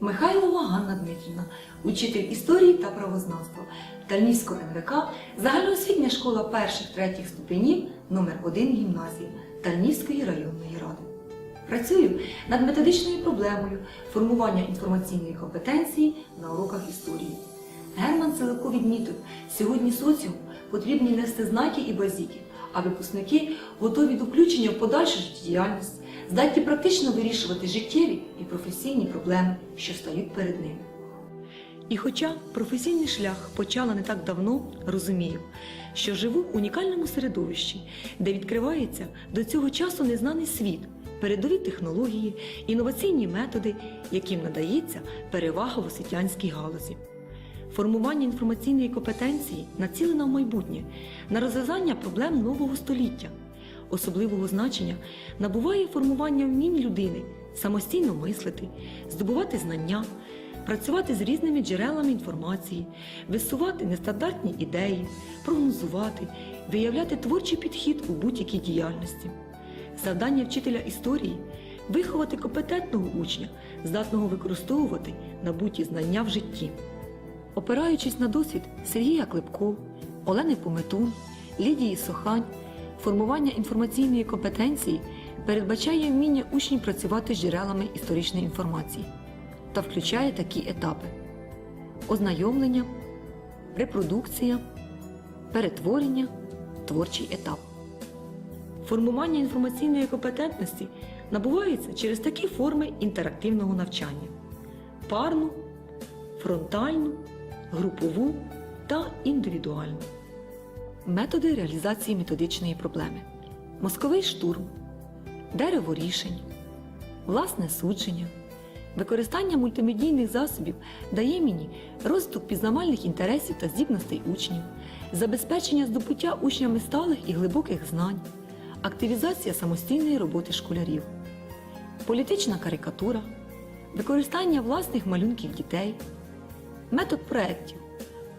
Михайлова Ганна Дмитрівна, учитель історії та правознавства Тальнівського НВК, загальноосвітня школа перших-третіх ступенів номер 1 гімназії Тальнівської районної ради. Працюю над методичною проблемою формування інформаційної компетенції на уроках історії. Герман Селико відмітив, сьогодні соціуму потрібні нести знаки і базіки, а випускники готові до включення в подальшу життєдіяльність, здатні практично вирішувати життєві і професійні проблеми, що стають перед ними. І хоча професійний шлях почала не так давно, розумію, що живу в унікальному середовищі, де відкривається до цього часу незнаний світ, передові технології, інноваційні методи, яким надається перевага в освітянській галузі. Формування інформаційної компетенції націлено в майбутнє на розв'язання проблем нового століття. Особливого значення набуває формування вмінь людини самостійно мислити, здобувати знання, працювати з різними джерелами інформації, висувати нестандартні ідеї, прогнозувати, виявляти творчий підхід у будь-якій діяльності. Завдання вчителя історії виховати компетентного учня, здатного використовувати набуті знання в житті. Опираючись на досвід Сергія Клепко, Олени Пометун, Лідії Сохань, формування інформаційної компетенції передбачає вміння учнів працювати з джерелами історичної інформації та включає такі етапи: ознайомлення, репродукція, перетворення, творчий етап. Формування інформаційної компетентності набувається через такі форми інтерактивного навчання: парну, фронтальну, групову та індивідуальну. Методи реалізації методичної проблеми: мозковий штурм, дерево рішень, власне судження. Використання мультимедійних засобів дає мені розвиток пізнавальних інтересів та здібностей учнів, забезпечення здобуття учнями сталих і глибоких знань, активізація самостійної роботи школярів, політична карикатура, використання власних малюнків дітей, метод проєктів.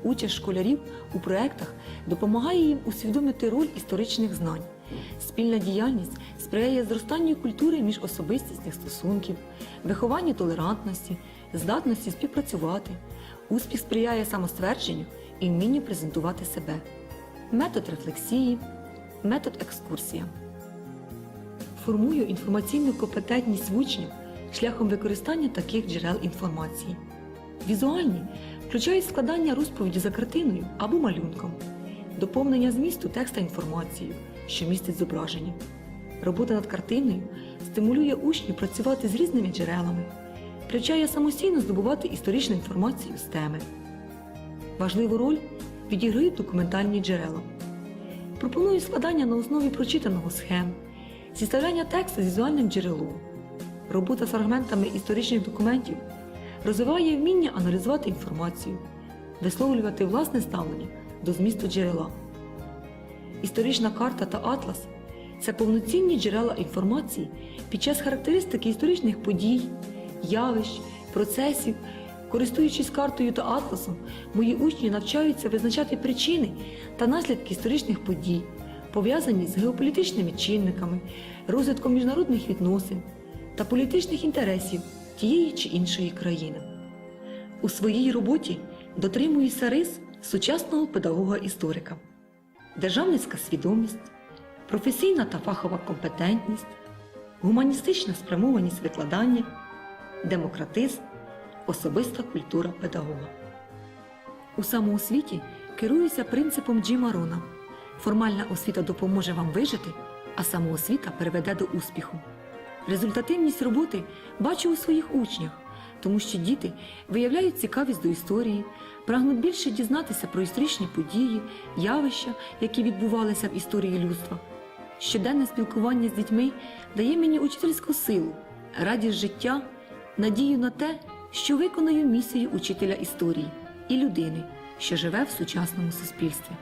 Участь школярів у проєктах допомагає їм усвідомити роль історичних знань. Спільна діяльність сприяє зростанню культури міжособистісних стосунків, вихованню толерантності, здатності співпрацювати. Успіх сприяє самоствердженню і вмінню презентувати себе. Метод рефлексії, метод екскурсія. Формую інформаційну компетентність в учнів шляхом використання таких джерел інформації. Візуальні включають складання розповіді за картиною або малюнком, доповнення змісту текста інформацією, що містить зображення. Робота над картиною стимулює учнів працювати з різними джерелами, привчає самостійно здобувати історичну інформацію з теми. Важливу роль відіграють документальні джерела. Пропоную складання на основі прочитаного схем, зіставляння тексту з візуальним джерелом, робота з фрагментами історичних документів розвиває вміння аналізувати інформацію, висловлювати власне ставлення до змісту джерела. Історична карта та атлас це повноцінні джерела інформації під час характеристики історичних подій, явищ, процесів. Користуючись картою та атласом, мої учні навчаються визначати причини та наслідки історичних подій, пов'язані з геополітичними чинниками, розвитком міжнародних відносин та політичних інтересів тієї чи іншої країни. У своїй роботі дотримуюся рис сучасного педагога-історика, державницька свідомість, професійна та фахова компетентність, гуманістична спрямованість викладання, демократизм, особиста культура педагога. У самоосвіті керуюся принципом Джима Рона. Формальна освіта допоможе вам вижити, а самоосвіта приведе до успіху. Результативність роботи бачу у своїх учнях, тому що діти виявляють цікавість до історії, прагнуть більше дізнатися про історичні події, явища, які відбувалися в історії людства. Щоденне спілкування з дітьми дає мені учительську силу, радість життя, надію на те, що виконую місію учителя історії і людини, що живе в сучасному суспільстві.